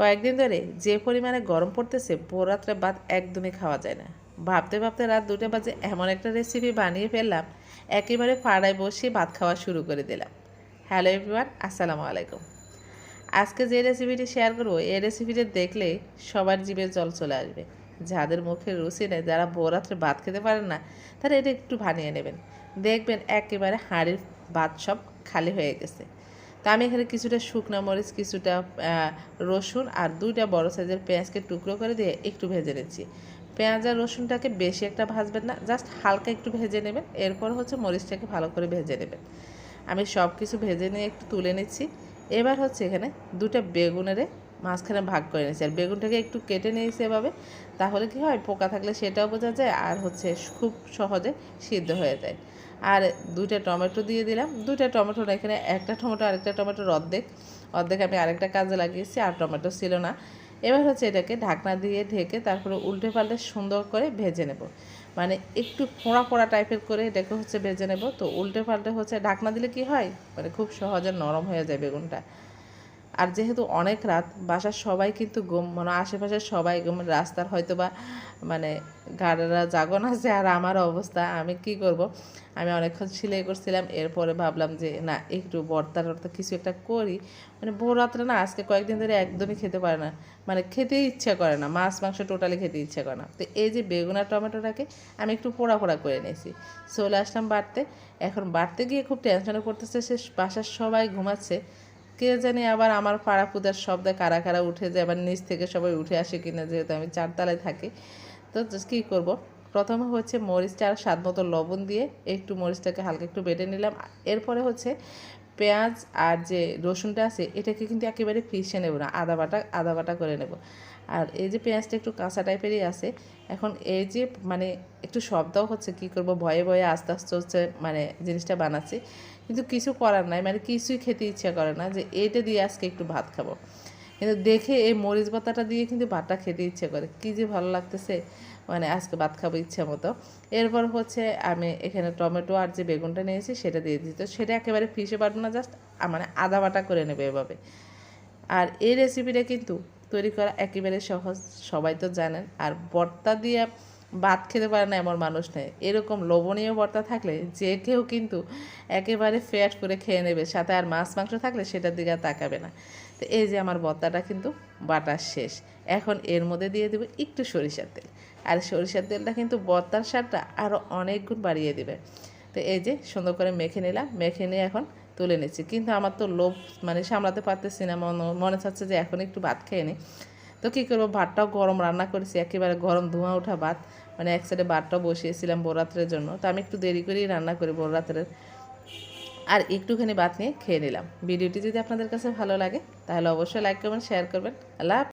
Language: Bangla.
কয়েকদিন ধরে যে পরিমাণে গরম পড়তেছে রাত্রে ভাত একদমই খাওয়া যায় না। ভাবতে ভাবতে রাত দুটো বাজে, এমন একটা রেসিপি বানিয়ে ফেললাম, একেবারে পাড়ায় বসে ভাত খাওয়া শুরু করে দিলাম। হ্যালো এভরিওয়ান আসসালামু আলাইকুম। আজকে যে রেসিপিটি শেয়ার করব, এই রেসিপিটি দেখলে সবার জিভে জল চলে আসবে। যাদের মুখে রুচি নেই, যারা রাত্রে ভাত খেতে পারেন না, তারা এটা একটু বানিয়ে নেবেন। দেখবেন একেবারে হাঁড়ির ভাত সব খালি হয়ে গেছে। তা আমি এখানে কিছুটা শুকনো মরিচ, কিছুটা রসুন আর দুইটা বড় সাইজের পেঁয়াজকে টুকরো করে দিয়ে একটু ভেজে নিচ্ছি। পেঁয়াজ আর রসুনটাকে বেশি একটা ভাজবেন না, জাস্ট হালকা একটু ভেজে নেবেন, এরপর হচ্ছে মরিচটাকে ভালো করে ভেজে নেবেন। আমি সব কিছু ভেজে নিয়ে একটু তুলে নিচ্ছি। এবার হচ্ছে এখানে দুটা বেগুনেরে মাঝখানে ভাগ করে নিয়েছি। আর বেগুনটাকে একটু কেটে নিয়েছি এভাবে, তাহলে কি হয়, পোকা থাকলে সেটাও বোঝা যায় আর হচ্ছে খুব সহজে সিদ্ধ হয়ে যায়। আর দুইটা টমেটো দিয়ে দিলাম। দুইটা টমেটো না এখানে, একটা টমেটো, আরেকটা টমেটোর অর্ধেক। অর্ধেক আমি আরেকটা কাজে লাগিয়েছি, আর টমেটো ছিল না। এবার হচ্ছে এটাকে ঢাকনা দিয়ে ঢেকে তারপরে উল্টে পাল্টে সুন্দর করে ভেজে নেব। মানে একটু ফোঁড়া ফোঁড়া টাইপের করে এটাকে হচ্ছে ভেজে নেব। তো উল্টে পাল্টে হচ্ছে, ঢাকনা দিলে কি হয় মানে খুব সহজে নরম হয়ে যায় বেগুনটা। আর যেহেতু অনেক রাত, বাসার সবাই কিন্তু ঘুম মানে আশেপাশের সবাই ঘুম, রাস্তার হয়তো বা মানে গাড়িরা জাগন আছে আর আমার অবস্থা, আমি কি করব? আমি অনেকক্ষণ সিলাই করছিলাম, এরপরে ভাবলাম যে না, একটু বর্তা টর্তা কিছু একটা করি। মানে ভোর রাত্রে না, আজকে কয়েকদিন ধরে একদমই খেতে পারে না। মানে খেতেই ইচ্ছা করে না, মাছ, মাংস টোটালি খেতে ইচ্ছা করে না। তো এই যে বেগুন আর টমেটোটাকে আমি একটু পোড়া পোড়া করে নিয়েছি। চলে আসলাম বাড়তে। এখন বাড়তে গিয়ে খুব টেনশনে পড়তেছে, সে বাসার সবাই ঘুমাচ্ছে। কে জানি আবার আমার পাড়া পূজার শব্দে কারা কারা উঠে যায়, আবার নিচ থেকে সবাই উঠে আসে কিনা যেহেতু আমি চারতলায় থাকি। তো কি করব? প্রথমে হচ্ছে মরিচটা আর স্বাদ মতো লবণ দিয়ে একটু মরিচটাকে হালকা একটু বেটে নিলাম। এরপরে হচ্ছে পেঁয়াজ আর যে রসুনটা আছে, এটাকে কিন্তু একেবারে পিষে নেব না, আদা বাটা আদা বাটা করে নেব। আর এই যে পেঁয়াজটা একটু কাঁচা টাইপেরই আছে, এখন এই যে মানে একটু শব্দও হচ্ছে, কি করব, ভয়ে ভয়ে আস্তে আস্তে হচ্ছে মানে জিনিসটা বানাচ্ছি। কিন্তু কিছু করার নাই মানে কিছুই খেতে ইচ্ছা করে না যে এইটা দিয়ে আজকে একটু ভাত খাব। কিন্তু দেখে এই মরিচ বাতাটা দিয়ে কিন্তু ভাতটা খেতে ইচ্ছে করে। কী যে ভালো লাগতেছে মানে আজকে ভাত খাব ইচ্ছা মতো। এরপর হচ্ছে আমি এখানে টমেটো আর যে বেগুনটা নিয়েছি, সেটা দিয়ে দিই তো সেটা একেবারে ফিসে পারব না, জাস্ট মানে আদা বাটা করে নেবে এভাবে। আর এই রেসিপিটা কিন্তু তৈরি করা একেবারে সহজ, সবাই তো জানেন। আর ভর্তা দিয়ে ভাত খেতে পারে না এমন মানুষ নেই। এরকম লোভনীয় ভর্তা থাকলে যে কেউ কিন্তু একেবারে ফ্যাট করে খেয়ে নেবে। সাথে আর মাছ, মাংস থাকলে সেটার দিকে আর তাকাবে না। তো এই যে আমার ভর্তাটা কিন্তু বাটার শেষ। এখন এর মধ্যে দিয়ে দেবে একটু সরিষার তেল। আর সরিষার তেলটা কিন্তু ভর্তার স্বাদটা আরও অনেক গুণ বাড়িয়ে দেবে। তো এই যে সুন্দর করে মেখে নিলাম। মেখে নিয়ে এখন তুলে নিচ্ছি। কিন্তু আমার তো লোভ মানে সামলাতে পারতেছি না, মনে- মনে চাচ্ছে যে এখন একটু ভাত খেয়ে নিই তো কী করব? ভাতটাও গরম রান্না করেছি, একেবারে গরম ধোঁয়া ওঠা ভাত। মানে এক সাইডে ভাতটাও বসিয়েছিলাম বরাত্রের জন্য। তো আমি একটু দেরি করেই রান্না করি বরাত্রের আর একটুখানি ভাত নিয়ে খেয়ে নিলাম। ভিডিওটি যদি আপনাদের কাছে ভালো লাগে, তাহলে অবশ্যই লাইক করবেন শেয়ার করবেন। আল্লাহ।